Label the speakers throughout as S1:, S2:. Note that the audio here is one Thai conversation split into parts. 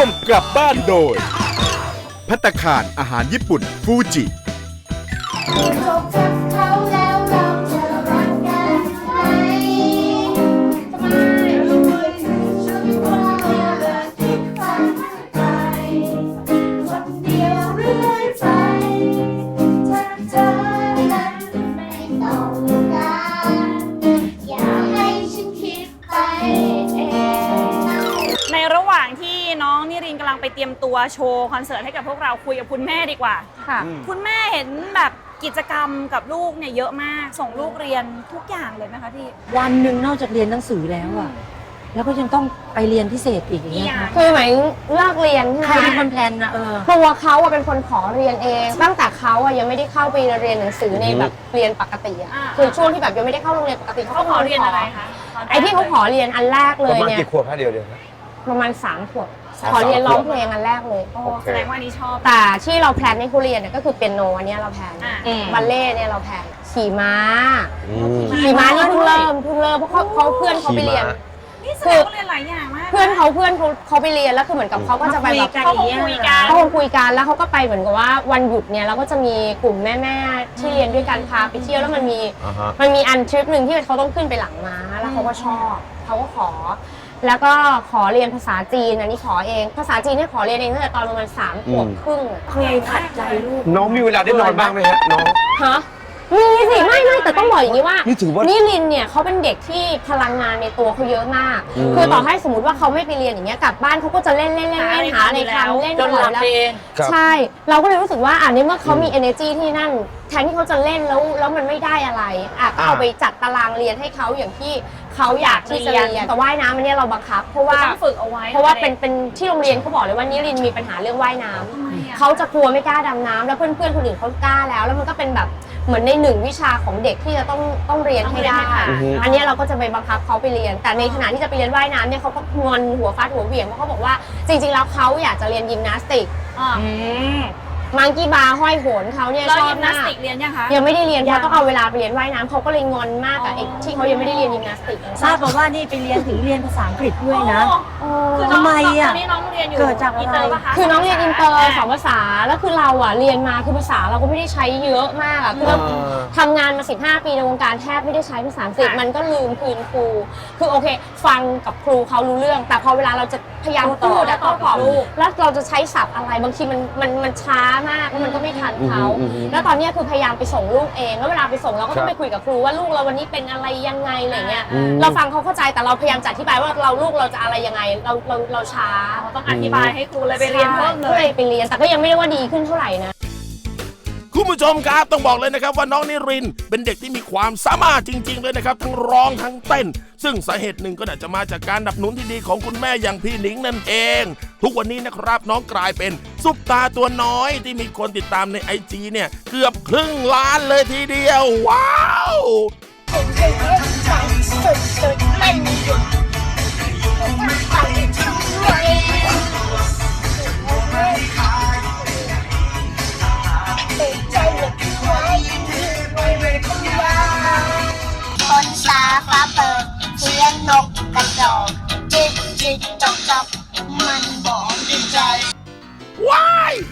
S1: ร่วมกลับบ้านโดย พัตตาคารอาหารญี่ปุ่นฟูจิ
S2: จบจากเขาแล้วเร
S3: เตรียมตัวโชว์คอนเสิร์ตให้กับพวกเราคุยกับคุณแม่ดีกว่า
S4: ค่ะ
S3: คุณแม่เห็นแบบกิจกรรมกับลูกเนี่ยเยอะมาก ส่งลูกเรียนทุกอย่างเลยไหมคะพี่
S4: วันหนึ่งนอกจากเรียนหนังสือแล้วอะแล้วก็ยังต้องไปเรียนพิเศษอีกอย่างเงี้ยค่ะ
S5: คือหมายถึงเลิกเรียนใช่
S4: ใคร
S5: ไหม
S4: เป็นคนแพลนนะเออ
S5: ตัวเขาอะเป็นคนขอเรียนเอง ตั้งแต่เขาอะยังไม่ได้เข้าไปเรียนหนังสือในแบบเรียนปกติอะ
S3: อ่า
S5: คือช่วงที่แบบยังไม่ได้เข้าโรงเรียนปกติเขา
S3: เขา
S5: ก็
S3: ขอเรียนอะไรคะตนแรก
S5: ไอ้ที่เขาขอเรียนอันแรกเล
S6: ประ
S5: ย
S6: มาณ
S5: เนี่ย
S6: กี่ขวบฮะเดียวเดียวนะ
S5: ประมาณสามขวบ
S6: สาม
S5: ขอเรียนร้อง
S6: ขวบ
S5: เพลงอันแรกเลย
S3: โอ้
S6: โอเค
S3: แสดงว่าอันนี้ชอบ
S5: แต่ที่เราแพลนให้เขาเรียนเนี่ยก็คือเปียโนอันเนี้ยเราแพลน
S3: อ่า
S5: บัลเล่ต์เนี่ยเราแพลนขี่ม้า
S6: อืม
S5: ขี่ม้านี่เพิ่งเริ่มเพิ่งเริ่มเพราะเขาเขาเพื่อนเขาไปเรียน
S3: นี่แสดงว่าเรียนหลายอย่างมาก
S5: เพื่อนเขาเพื่อนเขาเขาไปเรียนแล้วคือเหมือนกับเขาก็จะไปแบบ
S3: เขาคงคุยกัน
S5: เขาคงคุยกันแล้วเขาก็ไปเหมือนกับว่าวันหยุดเนี่ยเราก็จะมีกลุ่มแม่ๆที่เรียนด้วยกันพาไปเที่ยวแล้วมันมี
S6: อ่าฮะ
S5: มันมีอันทริปหนึ่งที่เขาต้องขึ้นไปหลังม้าแล้วเขาก็ชอบเขาก็ขอ แล้วก็ขอเรียนภาษาจีนอันนี้ขอเอง ภาษาจีนเนี่ยขอเรียนเองตั้งแต่ตอนประมาณสามขวบ
S6: อืม
S5: ครึ่งอะ
S4: เคยขัดใจลูก
S6: น้องมีเวลาได้นอนบ้างไหมฮะน้อง
S5: ฮะ มีสิไม่ไม่แต่ต้องบอกอย่างนี้ว่า
S6: นี่ถือว่า
S5: นิลินเนี่ยเขาเป็นเด็กที่พลังงานในตัวเขาเยอะมาก
S6: อืม
S5: คือต่อให้สมมติว่าเขาไม่ไปเรียนอย่างเงี้ยกลับบ้านเขาก็จะเล่นเล่นเล่นเล่นหาอะไรทำเล่น
S4: จนหลับ
S5: แล้ว
S4: เอง
S6: ครับ
S5: ใช่ เราก็เลยรู้สึกว่าอ่าในเมื่อเขามี energy ที่นั่นแทนที่เขาจะเล่นแล้วแล้วมันไม่ได้อะไรอะก็เอา
S6: อ่า
S5: ไปจัดตารางเรียนให้เขาอย่างที่เขาอยากที่จะ
S3: เรียน
S5: เรียนแต่ว่ายน้ำอันเนี้ยเราบังคับ เพราะว่า
S3: ต้องฝึกเอาไว้
S5: เพราะว่าเป็นเป็นที่โรงเรียนเขาบอกเลยว่านิรินมีปัญหาเรื่องว่ายน้ำ เขาจะกลัวไม่กล้าดำน้ำแล้วเพื่อนๆคนอื่นเขากล้าแล้ว แล้วมันก็เป็นแบบ เหมือนในหนึ่งวิชาของเด็กที่จะต้องต้องเรียนให้ได้
S6: อือฮึ
S5: อันเนี้ยเราก็จะไปบังคับเขาไปเรียน แต่ในขณะที่จะไปเรียนว่ายน้ำเนี่ยเขาก็งอนหัวฟาดหัวเหวี่ยงเพราะเขาบอกว่าจริง ๆ แล้วเขาอยากจะเรียนยิมนาสติก
S3: อ่า
S5: มังกี้บาร์ห้อยโหนเขาเนี่ย
S3: แล้ว
S5: ชอ
S3: ยิ
S5: บ
S3: มนามา
S5: ก
S3: สติกเรียนยังคะ
S5: ยังไม่ได้เรียนเพ
S3: ยัง
S5: ราะต้องเอาเวลาไปเรียนว่ายน้ำเขาก็เลยงอนมากกับ
S3: อ๋อ
S5: ไอ้ที่เขายังไม่ได้เรียนยิมนาสติก
S4: ทราบมาว่านี่ไปเรียนถึงเรียนภาษาอังกฤษด้วยนะ
S3: โอ้ คือน้อง
S4: ทำไมอะ
S3: ตอนนี้น้องเรียนอยู่
S4: เกิดจากอะไร
S3: นเตอร์ปะคะ
S5: คือน้องเรียนอินเตอร์สองะภาษา แล้วคือเราอะเรียนมาคือภาษาเราก็ไม่ได้ใช้เยอะมากอะคือเรา
S6: อ่า
S5: ทำงานมา 15 ปีในวงการแทบไม่ได้ใช้ภาษาอังกฤษ
S3: ค่ะ
S5: มันก็ลืมคืนครู คือโอเค ฟังกับครูเขารู้เรื่อง แต่พอเวลาเราจะพยายาม
S4: โต้ตอบ
S5: พูดอะ
S3: โต้
S5: ต้อง
S3: ต
S5: ต
S3: อ
S5: อ
S3: บบลูก
S5: แล้วเราจะใช้ศัพท์อะไรบางทีมันมันมันช้ามากแล้วมันก็ไม่ทันเขา
S6: อืมอืมอืม
S5: แล้วตอนเนี้ยคือพยายามไปส่งลูกเองแล้วเวลาไปส่งเราก็ต้อ
S6: ครั
S5: ง
S6: บ
S5: ไปคุยกับครูว่าลูกเราวันนี้เป็นอะไรยังไงอะไรเงี้ย
S6: อืม
S5: เราฟังเขาเข้าใจแต่เราพยายามจะอธิบายว่าเราลูกเราจะอะไรยังไง เราเราเราช้า
S3: เราต้องอธิบายให้ครูเลยไปเรียนเพิ่มเล
S5: ก็
S3: ย
S5: เลยไปเรียนแต่ก็ยังไม่ได้ว่าดีขึ้นเท่าไหร่นะ
S1: คุณผู้ชมครับต้องบอกเลยนะครับว่าน้องนิรินเป็นเด็กที่มีความสามารถจริง ๆ เลยนะครับ ทั้งร้องทั้งเต้น ซึ่งสาเหตุหนึ่งก็อาจจะมาจากการดับหนุนที่ดีของคุณแม่อย่างพี่หนิงนั่นเอง ทุกวันนี้นะครับน้องกลายเป็นซุปตาตัวน้อยที่มีคนติดตามในไอจีเนี่ยเกือบครึ่งล้านเลยทีเดียว ว้าว
S2: ไม่มีหยุด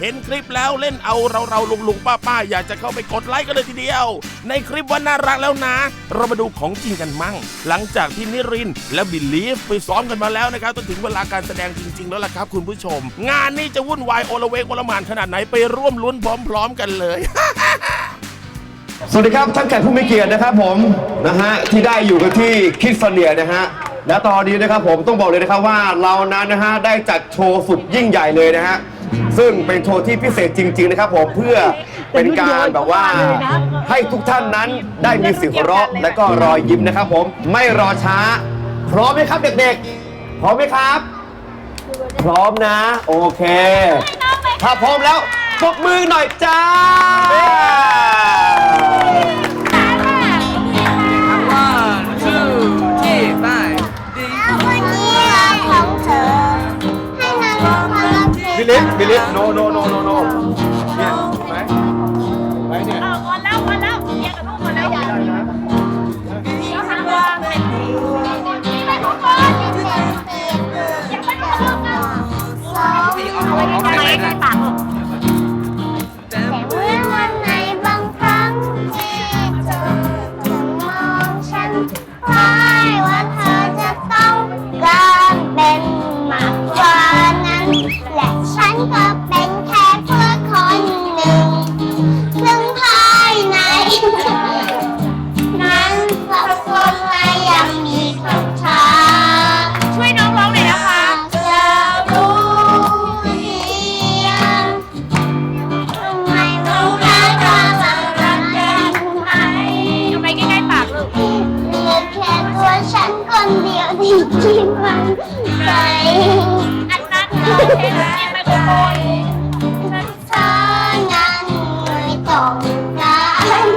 S2: เห็น
S1: คลิปแล้วเล่นเอาเราเราลุงลุงป้าป้าอยากจะเข้าไปกดไลค์กันเลยทีเดียว ในคลิปว่าน่ารักแล้วนะ เรามาดูของจริงกันมั่ง หลังจากที่นิรินและบิลลีฟไปซ้อมกันมาแล้วนะครับจนถึงเวลาการแสดงจริง ๆ แล้วล่ะครับคุณผู้ชม งานนี้จะวุ่นวายโอละเวงโอลมานขนาดไหนไปร่วมลุ้นพร้อม ๆ กันเลย
S6: สวัสดีครับท่านแขกผู้มีเกียรตินะครับผมนะฮะที่ได้อยู่กันที่คิดเสเนียนะฮะและตอนนี้นะครับผมต้องบอกเลยนะครับว่าเรานั้นนะฮะได้จัดโชว์สุดยิ่งใหญ่เลยนะฮะ ซึ่งเป็นโชว์ที่พิเศษจริง ๆ นะครับผมเพื่อเป็นการแบบว่า ให้ทุกท่านนั้นได้มีเสียงหัวเราะและก็รอยยิ้มนะครับ ผมไม่รอช้า พร้อมไหมครับเด็กๆ พร้อมไหมครับ พร้อมนะ โอเค ถ้าพร้อมแล้วปรบมือหน่อยจ้า
S2: พิลิ
S6: ฟบิลิฟโนโนโนโนโนเนี่ยไหมไหมเนี่ย
S3: เอาก่อนแล้วก่อนแล้วเรียนกับลูกก่อนแล้วเดี๋ยวทำตัวเป็น
S2: นี่เป็นของคนเป็นเป็นยังไม่ได้เลิก คน
S3: เดียวที่คิดมัน
S2: ไปอันนั้นเลยใช่ไหมไม่ใช่เธอนั้นไม่ต้องการ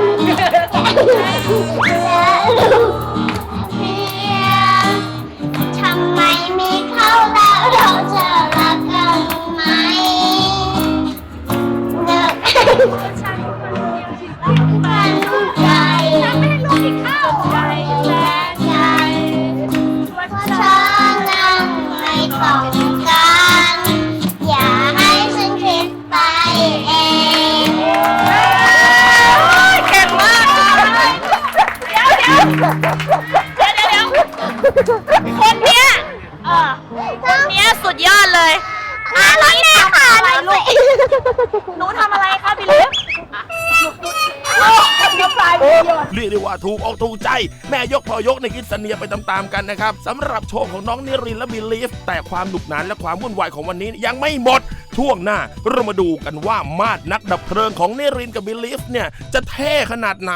S2: หนู
S3: ทำอะไรคะพี่ลิฟน้ำลายพี่หยด
S1: เรียกได้ว่าถูกออกถูกใจ แม่ยกพอยกในคิดเสเนียไปตามๆกันนะครับสำหรับโชว์ของน้องนิรินและบิลีฟแต่ความหนุกหนานและความวุ่นวายของวันนี้ยังไม่หมด ช่วงหน้าเรามาดูกันว่ามาดนักดับเพลิงของนิรินกับบิลีฟเนี่ยจะเท่ขนาดไหน